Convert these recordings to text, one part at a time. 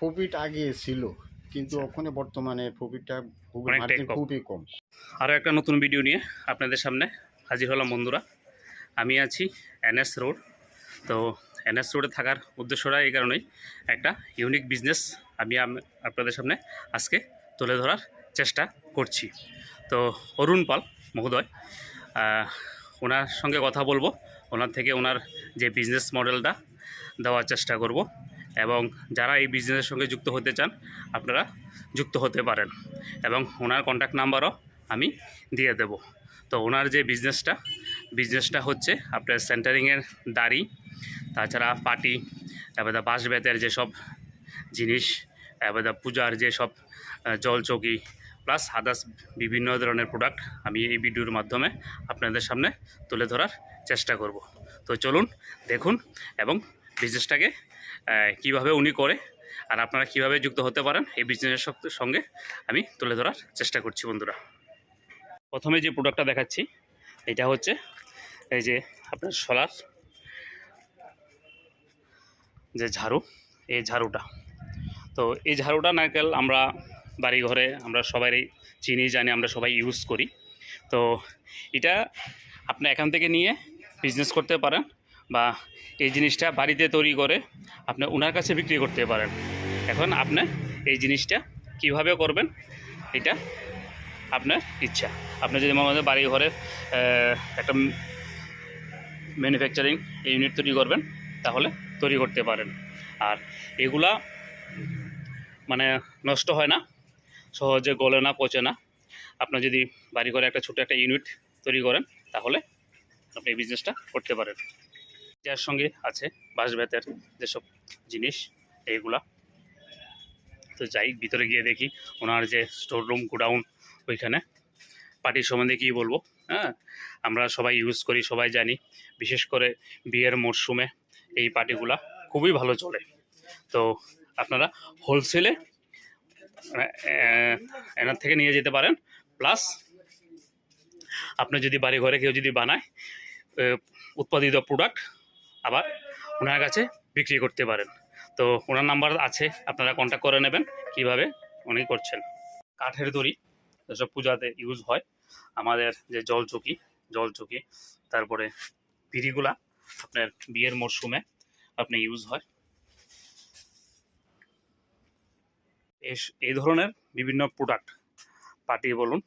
Profit আগে ছিল কিন্তু ওখানে বর্তমানে প্রফিটটা খুবই মার্জিন। খুবই কম। আরও একটা নতুন ভিডিও নিয়ে আপনাদের সামনে হাজির হলাম বন্ধুরা। আমি আছি এনএস রোড তো এনএস রোডে থাকার উদ্দেশ্যটা এই কারণেই একটা ইউনিক বিজনেস আমি আপনাদের সামনে আজকে তুলে ধরার চেষ্টা করছি। তো অরুণ পাল মহোদয় ওনার সঙ্গে কথা বলব। ওনার থেকে ওনার যে বিজনেস মডেলটা দেওয়ার চেষ্টা করব। এবং যারা এই বিজনেসের সঙ্গে যুক্ত হতে চান, আপনারা যুক্ত হতে পারেন। এবং ওনার কন্ট্যাক্ট নাম্বারও আমি দিয়ে দেব। তো ওনার যে বিজনেসটা বিজনেসটা হচ্ছে আপনার সেন্টারিংয়ের দাড়ি, তাছাড়া পাটি এবার বাঁশ বেতের যেসব জিনিস এবার পূজার যেসব জলচৌকি প্লাস আদার্স বিভিন্ন ধরনের প্রোডাক্ট আমি এই ভিডিওর মাধ্যমে আপনাদের সামনে তুলে ধরার চেষ্টা করব। তো চলুন, দেখুন এবং বিজনেসটাকে কীভাবে উনি করে আর আপনারা কীভাবে যুক্ত হতে পারেন এই বিজনেসের সঙ্গে- আমি তুলে ধরার চেষ্টা করছি বন্ধুরা। প্রথমে যে প্রোডাক্টটা দেখাচ্ছি, এটা হচ্ছে এই যে আপনার সোলার যে ঝাড়ু, এই ঝাড়ুটা। তো এই ঝাড়ুটা নারকেল আমরা বাড়ি ঘরে আমরা সবাই চিনি, জানি, আমরা সবাই ইউজ করি। তো এটা আপনি এখান থেকে নিয়ে বিজনেস করতে পারেন। বা এই জিনিসটা বাড়িতে তৈরি করে আপনি ওনার কাছে বিক্রি করতে পারেন। এখন আপনি এই জিনিসটা কীভাবে করবেন, এটা আপনার ইচ্ছা। আপনি যদি আমাদের বাড়ি ঘরে একটা ম্যানুফ্যাকচারিং ইউনিট তৈরি করবেন, তাহলে তৈরি করতে পারেন। আর এগুলা মানে নষ্ট হয় না, সহজে গলে না, পচে না। আপনার যদি বাড়ি ঘরে একটা ছোটো একটা ইউনিট তৈরি করেন, তাহলে আপনি এই বিজনেসটা করতে পারেন। যার সঙ্গে আছে বাঁশ বেতের যেসব জিনিস, এইগুলা। তো যাই, ভিতরে গিয়ে দেখি ওনার যে স্টোর রুম গোডাউন ওইখানে পার্টির সম্বন্ধে কী বলব হ্যাঁ? আমরা সবাই ইউজ করি, সবাই জানি। বিশেষ করে বিয়ের মরশুমে এই পার্টিগুলা খুবই ভালো চলে। তো আপনারা হোলসেলে এনার থেকে নিয়ে যেতে পারেন। প্লাস আপনি যদি বাড়ি ঘরে কেউ যদি বানায় উৎপাদিত প্রোডাক্ট আবার ওনার কাছে বিক্রি করতে পারেন। তো ওনার নাম্বার আছে, আপনারা কন্ট্যাক্ট করে নেবেন কীভাবে উনি করছেন। কাঠের দড়ি যেসব পূজাতে ইউজ হয়, আমাদের যে জল চকি জল চকি, তারপরে পিড়িগুলা আপনার বিয়ের মরশুমে আপনি ইউজ হয়। এই ধরনের বিভিন্ন প্রোডাক্ট পাটি বলুন,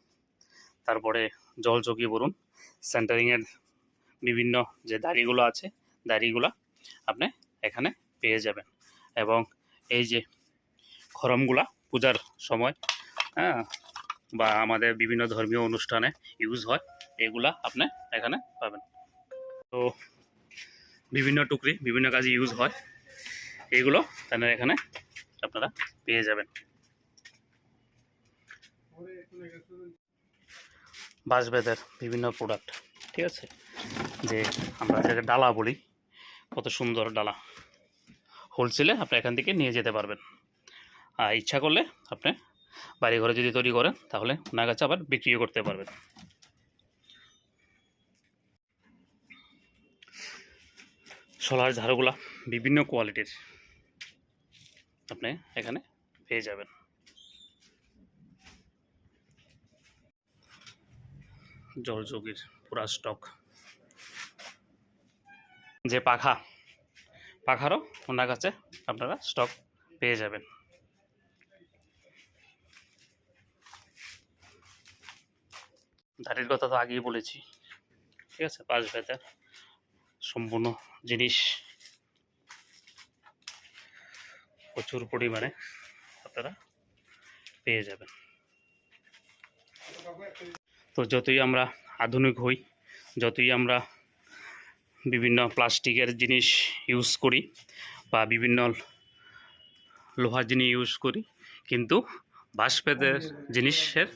তারপরে জল চকি বলুন সেন্টারিংয়ের বিভিন্ন যে দাড়িগুলো আছে দাড়িগুলা আপনি এখানে পেয়ে যাবেন। এবং এই যে খরমগুলা পূজার সময় হ্যাঁ বা আমাদের বিভিন্ন ধর্মীয় অনুষ্ঠানে ইউজ হয়, এগুলা আপনি এখানে পাবেন। তো বিভিন্ন টুকরি, বিভিন্ন কাজে ইউজ হয়, এগুলো তাহলে এখানে আপনারা পেয়ে যাবেন। বাঁশ বাঁশবেতের বিভিন্ন প্রোডাক্ট ঠিক আছে? যে আমরা যাকে ডালা বলি কত সুন্দর ডালা। হোলসেলে আপনি এখান থেকে নিয়ে যেতে পারবেন। আর ইচ্ছা করলে আপনি বাড়ি ঘরে যদি তৈরি করেন, তাহলে ওনার কাছে আবার বিক্রিও করতে পারবেন। সোলার ঝাড়ুগুলা বিভিন্ন কোয়ালিটির আপনি এখানে পেয়ে যাবেন। জলযোগীর পুরা স্টক যে পাখা, পাখারও ওনার কাছে আপনারা স্টক পেয়ে যাবেন। দাড়ির কথা তো আগেই বলেছি। ঠিক আছে পাঁচ বেতের সম্পূর্ণ জিনিস। প্রচুর পরিমাণে আপনারা পেয়ে যাবেন। তো যতই আমরা আধুনিক হই, যতই আমরা বিভিন্ন প্লাস্টিকের জিনিস ইউজ করি বা বিভিন্ন লোহার জিনিস ইউজ করি। কিন্তু বাঁশপেতের জিনিসের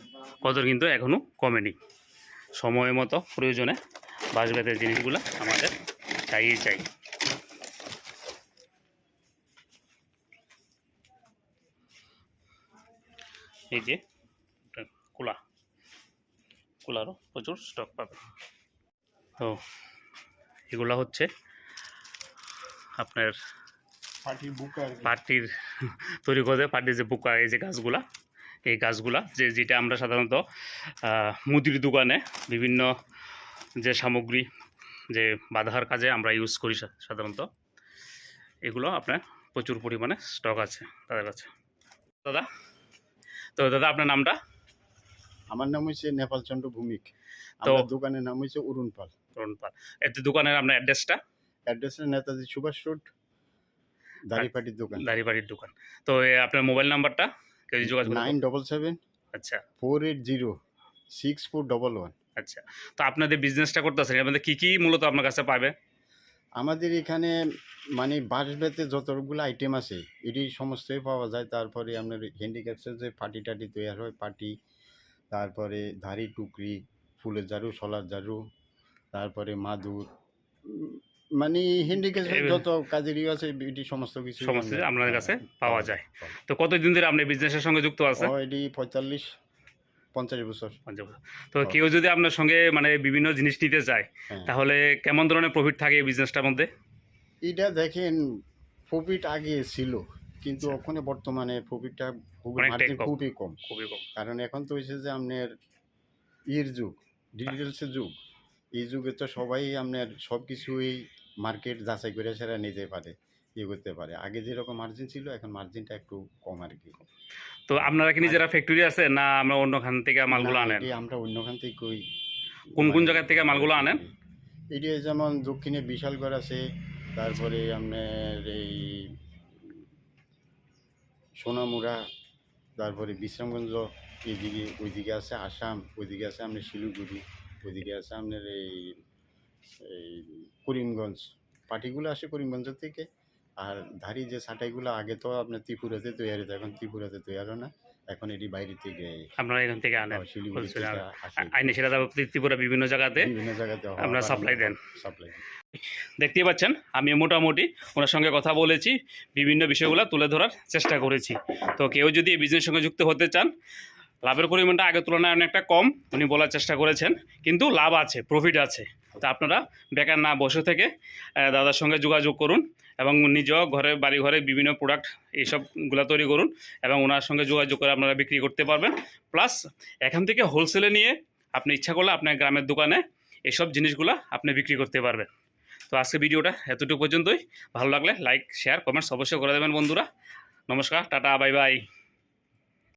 কদর কিন্তু এখনও কমেনি। সময় মতো প্রয়োজনে বাঁশবেতের জিনিসগুলো আমাদের চাইই চাই। এই যে কুলা, কুলারও প্রচুর স্টক পাবে। তো এগুলা হচ্ছে আপনার পার্টির বুক। পাটির তৈরি করে পাটির যে পোকা এই যে গাছগুলা এই গাছগুলা যে যেটা আমরা সাধারণত মুদির দোকানে বিভিন্ন যে সামগ্রী যে বাঁধার কাজে আমরা ইউজ করি সাধারণত এগুলো আপনার প্রচুর পরিমাণে স্টক আছে তাদের কাছে দাদা তো দাদা আপনার নামটা আমার নাম হচ্ছে নেপাল চন্দ্র ভূমিক। তো- দোকানের নাম হচ্ছে অরুণ পাল তরুণ পাল এতে দোকানের আপনার অ্যাড্রেসটা? অ্যাড্রেসটা নেতাজি সুভাষ রোড দাড়িপাটির দোকান। দাড়িবাড়ির দোকান। তো আপনার মোবাইল নাম্বারটা? কেউ যোগাযোগ নাইন ডবল সেভেন আচ্ছা। Four eight zero six four double one আচ্ছা। তো আপনাদের বিজনেসটা করতেছেন এর মধ্যে কী কী মূলত আপনার কাছে পাবে? আমাদের এখানে মানে বাঁশ বেতে যতগুলো আইটেম আছে এটি সমস্তই পাওয়া যায়। তারপরে আপনার হ্যান্ডিক্যাপসের যে পার্টি টাটি তৈরি হয় পাটি তারপরে ধারি টুকরি ফুলের ঝাড়ু সলার ঝাড়ু তারপরে মাদুর মানে হ্যান্ডিক্যাপসের এই- যত কাজেরই আছে এটি সমস্ত কিছু সমস্ত কিছু আপনাদের কাছে পাওয়া যায়। তো কতদিন ধরে আপনি বিজনেসের সঙ্গে যুক্ত আছে এটি পঁয়তাল্লিশ পঞ্চাশ বছর। তো কেউ যদি আপনার সঙ্গে মানে বিভিন্ন জিনিস নিতে চায় হ্যাঁ। তাহলে কেমন ধরনের প্রফিট থাকে এই বিজনেসটার মধ্যে? এটা দেখেন প্রফিট আগে ছিল। কিন্তু ওখানে বর্তমানে প্রফিটটা খুবই মার্জিন। খুবই কম। খুবই কম। কারণ এখন তো হয়েছে যে আপনার ইয়ের যুগ ডিজিটালসের যুগ। এই যুগে তো সবাই আপনার সব কিছুই মার্কেট যাচাই করে সেরা নিতে পারে ইয়ে করতে পারে। আগে যেরকম মার্জিন ছিল এখন মার্জিনটা একটু কম আর কি। তো আপনারা কি নিজেরা ফ্যাক্টরি আছে না আমরা অন্যখান থেকে মালগুলো আনেন? আমরা অন্যখান থেকে কই কোন কোন জায়গা থেকে মালগুলো আনেন? এটি যেমন দক্ষিণে বিশালগড় আছে তারপরে আপনার এই সোনামুড়া তারপরে বিশ্রামগঞ্জ এইদিকে ওইদিকে আছে আসাম ওইদিকে আছে আপনার শিলিগুড়ি ওইদিকে আছে আপনার এই এই করিমগঞ্জ। পার্টিগুলো আসে করিমগঞ্জের থেকে। আর ধারি যে ছাটাইগুলো আগে তো আপনার ত্রিপুরাতে তৈরি হতো এখন ত্রিপুরাতে তৈরি না। এখন এটি বাইরে থেকে আপনারা এখান থেকে আনেন আইনে সেটা যাবে ত্রিপুরা বিভিন্ন জায়গাতে বিভিন্ন জায়গাতে আপনারা সাপ্লাই দেন। সাপ্লাই দেখতেই পাচ্ছেন আমি মোটামুটি ওনার সঙ্গে কথা বলেছি, বিভিন্ন বিষয়গুলো তুলে ধরার চেষ্টা করেছি। তো কেউ যদি এই বিজনেসের সঙ্গে যুক্ত হতে চান, লাভের পরিমাণটা আগের তুলনায় অনেকটা কম, উনি বলার চেষ্টা করেছেন, কিন্তু লাভ আছে প্রফিট আছে। তো আপনারা বেকার না বসে থেকে দাদার সঙ্গে যোগাযোগ করুন এবং নিজেও ঘরে, বাড়ি ঘরে বিভিন্ন প্রোডাক্ট এইসবগুলো তৈরি করুন এবং ওনার সঙ্গে যোগাযোগ করে আপনারা বিক্রি করতে পারবেন। প্লাস এখান থেকে হোলসেলে নিয়ে আপনি ইচ্ছা করলে আপনার গ্রামের দোকানে এসব জিনিসগুলো আপনি বিক্রি করতে পারবেন। তো আজকে ভিডিওটা এতটুকু পর্যন্তই। ভালো লাগলে লাইক শেয়ার কমেন্টস অবশ্যই করে দেবেন বন্ধুরা। নমস্কার, টাটা বাই বাই